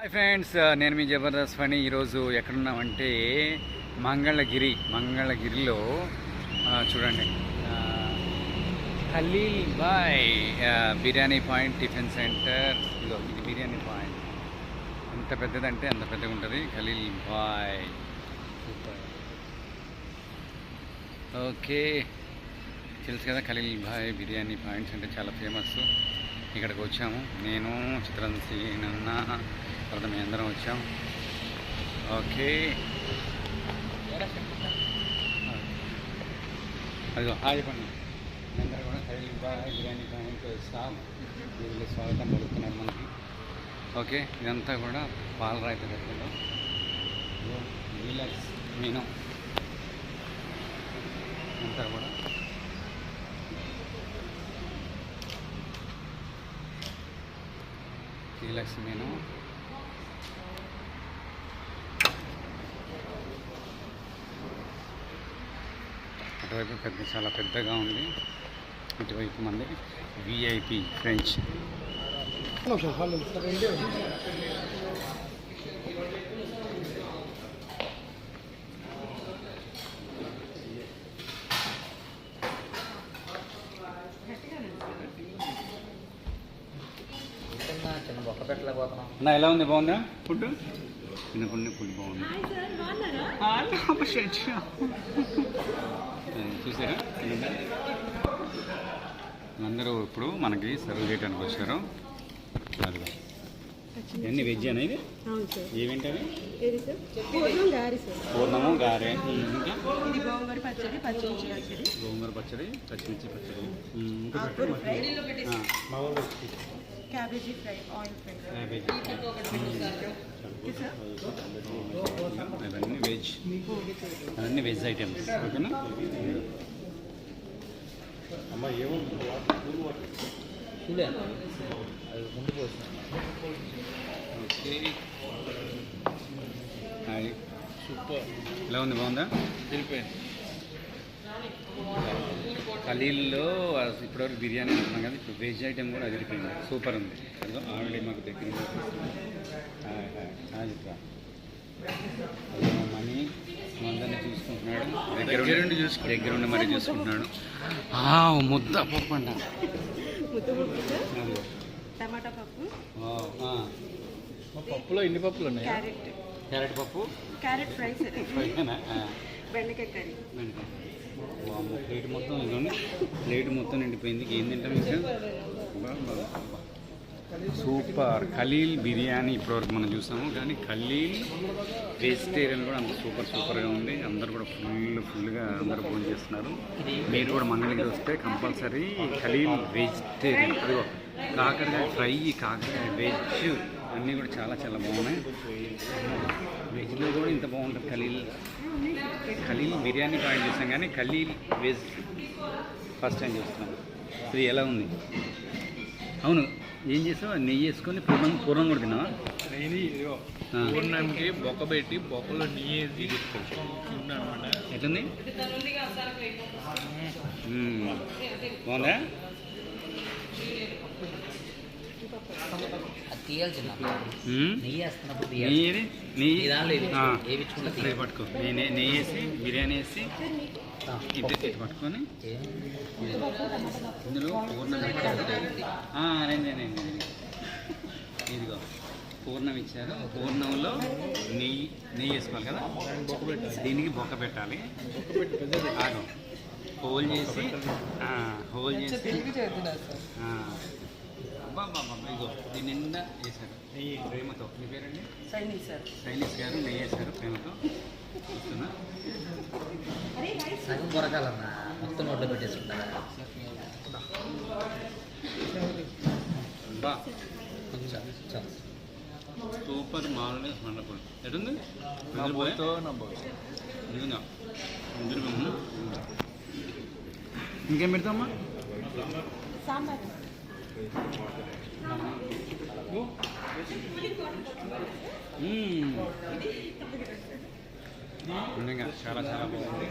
Hi friends నేను మీ జబర్దస్త్ ఫణి. ఈరోజు ఎక్కడున్నామంటే మంగళగిరి మంగళగిరిలో చూడండి. Khaleel Bhai biryani point tiffin centre ఇదో ఇది బిర్యానీ పాయింట్. ఎంత పెద్దదంటే అంత పెద్దగా ఉంటుంది. ఖలీల్ బాయ్. సూపర్. ఓకే. తెలుసు కదా ఖలీల్ బాయ్ బిర్యానీ పాయింట్స్ అంటే చాలా ఫేమస్ ఇక్కడికి వచ్చాము. నేను చిత్రంజన్ సింగ్ తర్వాత మేము అందరం వచ్చాం. ఓకే. అదిగో హాయ్ చెప్పండి మీ అందరూ కూడా హైలీ భాయ్ బిర్యానీ పాయింట్ స్టాఫ్ వీళ్ళు స్వాగతం పలుకుతున్నారు మనకి. ఓకే ఇదంతా కూడా పాలరాయిత దగ్గరలో రిలాక్స్ మీను. అంతా కూడా. రిలాక్స్ మీను. అటువైపు పెద్ద చాలా పెద్దగా ఉంది. ఇటువైపు మంది విఐపి ఫ్రెంచ్ నా ఎలా ఉంది? బాగుందా? ఫుడ్ చిన్న కొన్ని ఫుడ్ బాగుంది. అందరూ ఇప్పుడు మనకి సర్వ్ చేయడానికి వచ్చారు. ఇవన్నీ వెజ్ అనేది అవును సార్. ఏమేంటవి ఏది సార్? పూర్ణం గారి సార్. పూర్ణము గారె. ఇంకా? గోంగూర పచ్చడి పచ్చిమిర్చి పచ్చడి. గోంగూర పచ్చడి పచ్చిమిర్చి పచ్చడి. Cabbage fry oil fry. Cabbage. Okay sir. అవన్నీ వెజ్ అవన్నీ వెజ్ ఐటమ్స్ ఓకేనా? చూడే అది ముందు పోసిన హాయ్. సూపర్. ఎలా ఉంది? బాగుందా? వెళ్ళిపోయింది ఖలీల్లో ఇప్పటివరకు బిర్యానీ అనుకున్నాం కదా ఇప్పుడు వెజ్ ఐటెం కూడా అదిరిపోయింది. సూపర్ ఉంది. అదిగో ఆల్రెడీ మాకు దగ్గర హాయ్ దగ్గరుండి చూసుకు దగ్గరుండి మరి చూసుకుంటున్నాడు. ఆ, ముద్ద పప్పు అంట ముద్ద ముద్దు సార్ అదిగో. టమాటా పప్పు. పప్పులో ఎన్ని పప్పులు ఉన్నాయి? క్యారెట్. క్యారెట్ పప్పు? Carrot fry. బెండకాయ కర్రీ. ప్లేట్ మొత్తం ప్లేట్ మొత్తం నిండిపోయింది. ఏం తింటాం ఇంకా. సూపర్. ఖలీల్ బిర్యానీ ఇప్పటివరకు మనం చూసాము. కానీ ఖలీల్ వెజిటేరియన్ కూడా అంత సూపర్ సూపర్గా ఉంది. అందరు కూడా ఫుల్ ఫుల్గా అందరూ ఫోన్ చేస్తున్నారు. మీరు కూడా మంగళగిరి వస్తే కంపల్సరీ ఖలీల్ వెజిటేరియన్ అదిగో కాకరకాయ ఫ్రై కాకరకాయ వెజ్ అన్నీ కూడా చాలా చాలా బాగున్నాయి. వెజ్లో కూడా ఇంత బాగుంటుంది ఖలీల్. ఖలీల్ బిర్యానీ పాయింట్ చేసాం కానీ ఖలీల్ వెజ్ ఫస్ట్ టైం చూస్తున్నాం. ఇది ఎలా ఉంది? అవును. ఏం చేసావు? నెయ్యి వేసుకొని పూర్ణం పూర్ణం కూడా తిన్నావా. పూర్ణంకి బొక్క పెట్టి బొక్కలో నెయ్యి అనమాట ఎట్లుంది? మ్మ్. బాగుందా? పట్టుకో. నెయ్యి నెయ్యి- నెయ్యి వేసి బిర్యానీ వేసి ఇది పట్టుకొని ఇందులో పూర్ణం. ఇదిగో పూర్ణం ఇచ్చారు. పూర్ణంలో నెయ్యి నెయ్యి వేసుకోవాలి కదా? దీనికి బొక్క పెట్టాలి. ఆగం. హోల్ చేసి ఆ, హోల్ చేసి ఇదిగో దీని నిండా వేశారు. నెయ్యి ప్రేమతో. మీ పేరండి? సైనీ సార్. చైనీస్ గారు నెయ్యి వేశారు ప్రేమతో. వస్తుందా సగం కొరకాలన్నా మొత్తం నోట్లో పెట్టేసుకుంటారా? బా. కొంచెం చాలు. సూపర్ మామూలుగా మండపం. ఎటుంది. నిజంగా ఇంకేం పెడతామా సాంబార్. నిజంగా చాలా చాలా బాగుంది.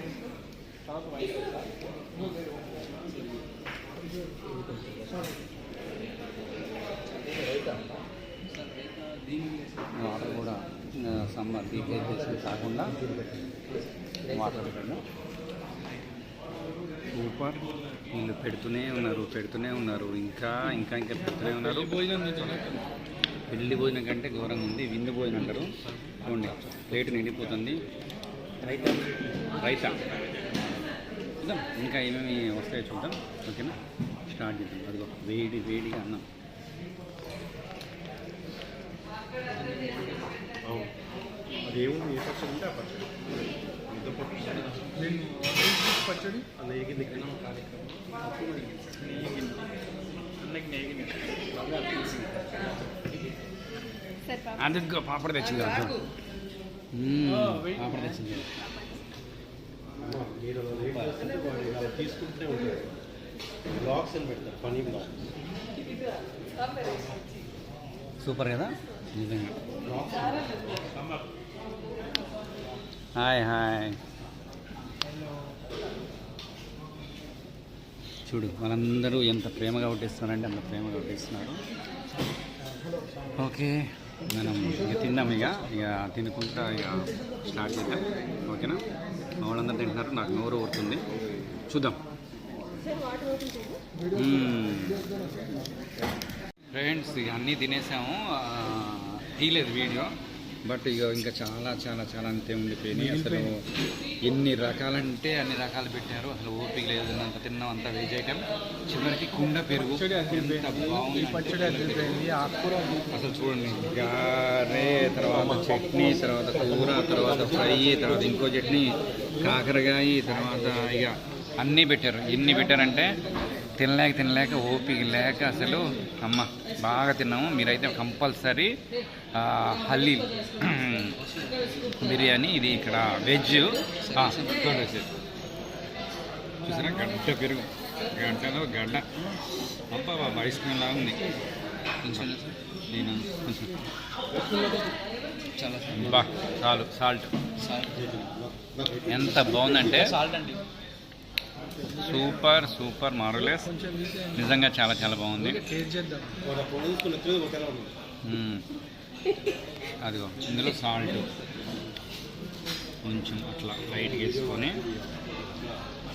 వాటర్ కూడా సమ్మర్ డీహైడ్రేషన్ కాకుండా వాటర్ పెట్టండి. సూపర్ వీళ్ళు పెడుతూనే ఉన్నారు పెడుతూనే ఉన్నారు. ఇంకా ఇంకా ఇంకా పెడుతూనే ఉన్నారు. పెళ్ళి భోజనం కంటే ఘోరంగా ఉంది. విందు భోజనం అంటారు. చూడండి ప్లేట్ నిండిపోతుంది. రైతా రైతా. చూద్దాం ఇంకా ఏమేమి వస్తాయో చూద్దాం. ఓకేనా? స్టార్ట్ చేద్దాం. అదిగో వేడి వేడిగా అన్నం. అదేముంది ఏ పచ్చడి ఉంటే ఆ పచ్చడి. ఎంత పచ్చడి పచ్చడి? అలా ఏగింది అందుకు పాపడ తెచ్చింది పాపడ తెచ్చింది మీరు తీసుకుంటూనే ఉంటాడు బ్లాగ్స్ అని పెడతారు ఫనీ బ్లాగ్స్ సూపర్ కదా నిజంగా హాయ్ హాయ్. చూడు వాళ్ళందరూ ఎంత ప్రేమగా కొట్టిస్తున్నారంటే అంత ప్రేమగా కొట్టిస్తున్నారు. ఓకే మనం ఇక తిన్నాం ఇక. ఇక తినుకుంటా ఇక స్టార్ట్ చేద్దాం. ఓకేనా? వాళ్ళందరూ తింటున్నారు నాకు నోరు ఊరుతుంది. చూద్దాం. ఫ్రెండ్స్ ఇక అన్నీ తినేసాము. తీయలేదు వీడియో. బట్ ఇక ఇంకా చాలా చాలా చాలా అంతే ఉండిపోయినాయి అసలు ఎన్ని రకాలంటే అన్ని రకాలు పెట్టారు. అసలు ఓపిక లేదు అంత తిన్నాం అంత వెజ్ ఐటమ్ చివరికి కుండ పెరుగు. అసలు చూడండి గారే తర్వాత చట్నీ తర్వాత కూర తర్వాత ఫ్రై తర్వాత ఇంకో చట్నీ కాకరకాయ తర్వాత ఇక అన్నీ పెట్టారు. ఎన్ని పెట్టారంటే తినలేక తినలేక ఓపిక లేక అసలు అమ్మ బాగా తిన్నాము. మీరైతే కంపల్సరీ హలీల్ బిర్యానీ ఇది ఇక్కడ వెజ్. చూసారా? గడ్డ పెరుగు. గడ్డలో గడ్డ. అబ్బా బాబా ఐస్ క్రీమ్ లాగా ఉంది. కొంచెం కొంచెం చాలు సాల్ట్. ఎంత బాగుందంటే సాల్ట్ అండి. సూపర్ సూపర్ మారులెస్ నిజంగా చాలా చాలా బాగుంది. అదిగో ఇందులో సాల్ట్ కొంచెం అట్లా లైట్ వేసుకొని.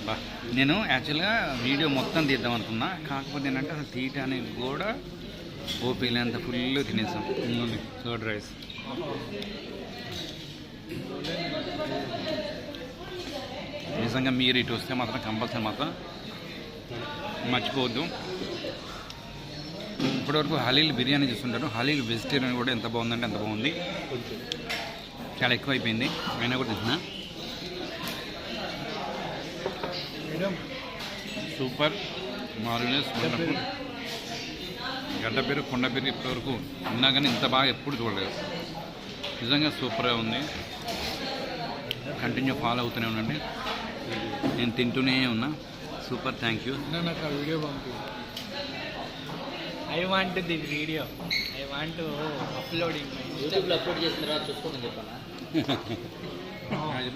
బా నేను యాక్చువల్గా వీడియో మొత్తం తీద్దాం అనుకున్నా. కాకపోతే ఏంటంటే అసలు తీయటానికి కూడా ఓపిక లేనంత ఫుల్ తినేసాం. ఇంకోండి కర్డ్ రైస్ నిజంగా మీరు ఇటు వస్తే మాత్రం కంపల్సరీ మాత్రం మర్చిపోవద్దు. ఇప్పటివరకు హలీల్ బిర్యానీ చూస్తుంటారు. హలీల్ వెజిటేరియన్ కూడా ఎంత బాగుందంటే ఎంత బాగుంది. చాలా ఎక్కువ అయిపోయింది అయినా కూడా తింటున్నా సూపర్. మారునేస్ వండర్ఫుల్. గడ్డ పేరు కొండ పేరు ఇప్పటివరకు ఉన్నా కానీ ఇంత బాగా ఎప్పుడు చూడలేదు. నిజంగా సూపర్గా ఉంది. కంటిన్యూ ఫాలో అవుతూనే ఉండండి. నేను తింటూనే ఉన్నా. సూపర్ థ్యాంక్ యూ నాకు ఆ వీడియో పంపి I want the video. I want uploading యూట్యూబ్లో అప్లోడ్ చేసిన తర్వాత చూసుకోమని చెప్పాలా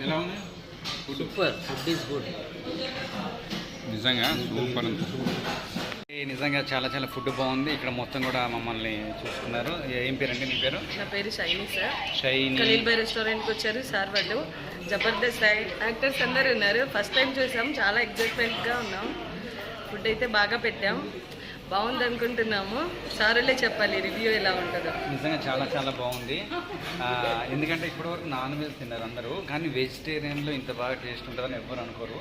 ఎలా ఉంది? సూపర్ ఫుడ్ ఈజ్ గుడ్ నిజంగా సూపర్ ఈ నిజంగా చాలా చాలా ఫుడ్ బాగుంది. ఇక్కడ మొత్తం కూడా మమ్మల్ని చూసుకున్నారు. ఏం పేరండి మీ పేరు? నా పేరు షైనీ సార్. షైని. ఖలీల్ బాయ్ రెస్టారెంట్కి వచ్చారు సార్ వాళ్ళు. జబర్దస్త్ యాక్టర్స్ అందరు ఉన్నారు. ఫస్ట్ టైం చూసాం. చాలా ఎగ్జైట్మెంట్గా ఉన్నాం. ఫుడ్ అయితే బాగా పెట్టాం. బాగుంది అనుకుంటున్నాము. సారులే చెప్పాలి రివ్యూ ఎలా ఉంటుందో. నిజంగా చాలా చాలా బాగుంది. ఎందుకంటే ఇప్పటివరకు నాన్ వెజ్ తిన్నారు అందరూ కానీ వెజిటేరియన్లో ఇంత బాగా టేస్ట్ ఉంటుందని ఎవ్వరు అనుకోరు.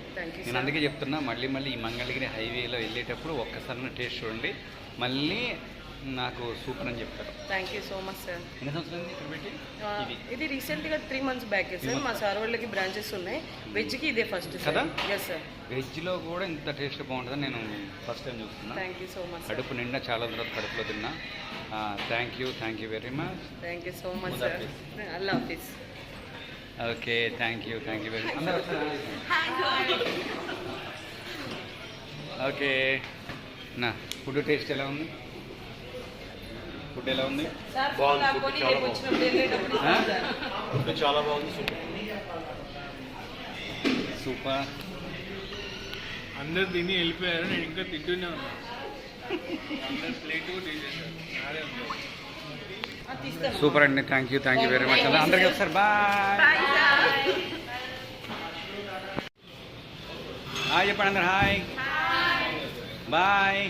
నేను అందుకే చెప్తున్నా మళ్ళీ మళ్ళీ ఈ మంగళగిరి హైవేలో వెళ్ళేటప్పుడు ఒక్కసారి టేస్ట్ చూడండి. మళ్ళీ నాకు సూపర్ అని చెప్తారు thank you so much sir ఎన్ని సంవత్సరాలు ఇక్కడ పెట్టి? ఇది. రీసెంట్గా త్రీ మంత్స్ బ్యాక్ సార్ మా సార్ వాళ్ళకి బ్రాంచెస్ ఉన్నాయి. వెజ్కి ఇదే ఫస్ట్ కదా? ఎస్ సార్ వెజ్లో కూడా ఇంత టేస్ట్ బాగుంటుందని నేను ఫస్ట్ టైం చూస్తున్నా. థ్యాంక్ యూ సో మచ్ కడుపు నిండా చాలా తర్వాత కడుపులో తిన్నా. Thank you thank you very much thank you so much sir Allah office okay thank you thank you very అందరూ ఓకే నా ఫుడ్ టేస్ట్ ఎలా ఉంది? ఫుడ్ ఎలా ఉంది? ఫుడ్ చాలా బాగుంది. సూపర్. అందరు తిని వెళ్ళిపోయారు నేను ఇంకా తింటూనే ఉన్నా. అందరు ప్లేట్ కూడా తీసేసారు నాదే ఉంది. సూపర్ అండి thank you thank you very much అందరికీ ఒకసారి బాయ్ హాయ్ చెప్పండి అందరు హాయ్ బాయ్